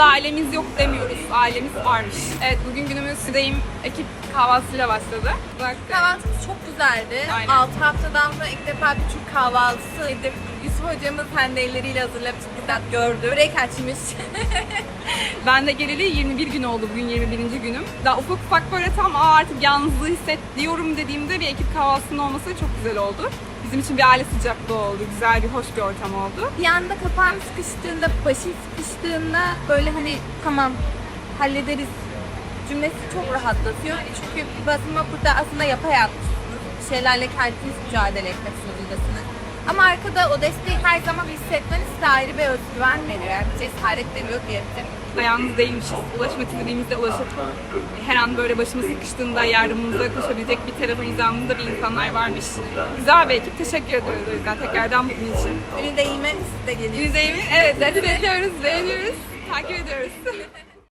Burada ailemiz yok demiyoruz. Ailemiz varmış. Evet bugün günümüz Südeyim ekip kahvaltısıyla başladı. Bak, Kahvaltımız çok güzeldi. Aynen. 6 haftadan sonra ilk defa bir Türk kahvaltısı yedim. Yusuf hocamız kendi elleriyle hazırlayıp güzel gördü. Börek açmış. Ben de geleli 21 gün oldu bugün 21. günüm. Daha ufak ufak böyle tam Aa, artık yalnızlığı hissediyorum dediğimde bir ekip kahvaltısının olması çok güzel oldu. Bizim için bir aile sıcaklığı oldu. Güzel bir, hoş bir ortam oldu. bir anda kapağım sıkıştığında, başım sıkıştığında böyle hani tamam hallederiz cümlesi çok rahatlatıyor. Çünkü basınma burada aslında yapayalnız şeylerle kendiniz mücadele etmek zorundasınız. Ama arkada o desteği her zaman hissetmeniz size ayrı bir özgüven veriyor. Yani cesaret veriyor diyebilirim. Yalnız değilmişiz. Ulaşmak istediğimizde ulaşıp her an böyle başımız sıkıştığında yardımımıza koşabilecek bir telefon izamında bir insanlar varmış. Güzel bir ekip. Teşekkür ediyoruz o yüzden tekrardan bugün için. Deyime siz de geliyor. Yüzeyimin evet, hadi bekliyoruz, beğeniyoruz, takip ediyoruz.